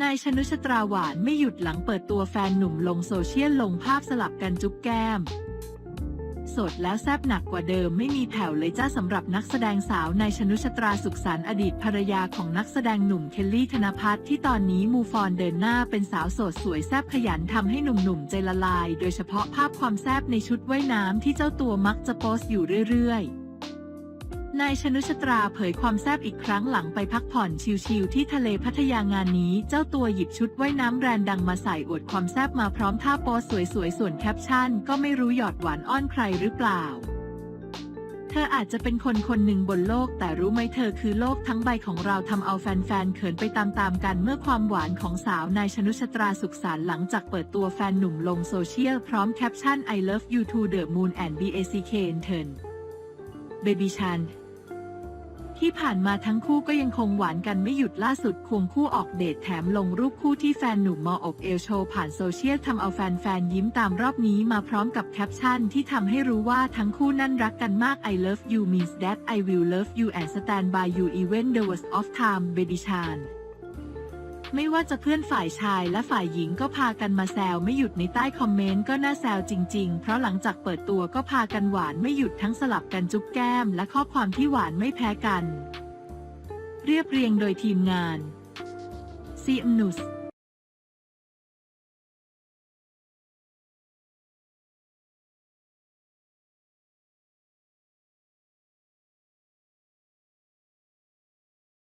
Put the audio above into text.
นายชนุชตราหวานไม่หยุดหลังเปิดตัวแฟนหนุ่มลงโซเชียลลงภาพสลับกันจุ๊บแก้ม สดแล้วแซบหนักกว่าเดิมไม่มีแผ่วเลยจ้าสำหรับนักแสดงสาวนายชนุชตราสุขสันต์อดีตภรรยาของนักแสดงหนุ่มเคลลี่ธนพัฒน์ที่ตอนนี้มูฟอนเดินหน้าเป็นสาวโสดสวยแซบขยันทำให้หนุ่มๆใจละลาย โดยเฉพาะภาพความแซบในชุดว่ายน้ำที่เจ้าตัวมักจะโพสต์อยู่เรื่อยๆ นายชนุชตราเผยความแซบอีกครั้งหลังไปพักผ่อนชิลๆที่ทะเลพัทยางานนี้ เจ้าตัวหยิบชุดว่ายน้ำแบรนด์ดังมาใส่อวดความแซบมาพร้อมท่าโพสสวยๆ ส่วนแคปชั่น ก็ไม่รู้หยอดหวานอ้อนใครหรือเปล่า เธออาจจะเป็นคนคนหนึ่งบนโลก แต่รู้ไหมเธอคือโลกทั้งใบของเราทำเอาแฟนๆ เขินไปตามๆกันเมื่อความหวานของสาวนายชนุชตราสุขสันต์หลังจากเปิดตัวแฟนหนุ่มลงโซเชียลพร้อมแคปชั่น I love you to the moon and back in turn baby chan ที่ผ่านมาทั้งคู่ก็ยังคงหวานกันไม่หยุดล่าสุดควงคู่ออกเดทแถมลงรูปคู่ที่แฟนหนุ่มมออกเอลโชว์ผ่านโซเชียลทำเอาแฟนๆยิ้มตามรอบนี้มาพร้อมกับแคปชั่นที่ทำให้รู้ว่าทั้งคู่นั่นรักกันมาก I love you means that I will love you and stand by you even the worst of time baby chan ไม่ว่าจะเพื่อนฝ่ายชายและฝ่ายหญิงก็พากันมาแซวไม่หยุดในใต้คอมเมนต์ก็น่าแซวจริง ๆ เพราะหลังจากเปิดตัวก็พากันหวานไม่หยุดทั้งสลับกันจุ๊บแก้ม และข้อความที่หวานไม่แพ้กัน เรียบเรียงโดยทีมงานซีอมนุส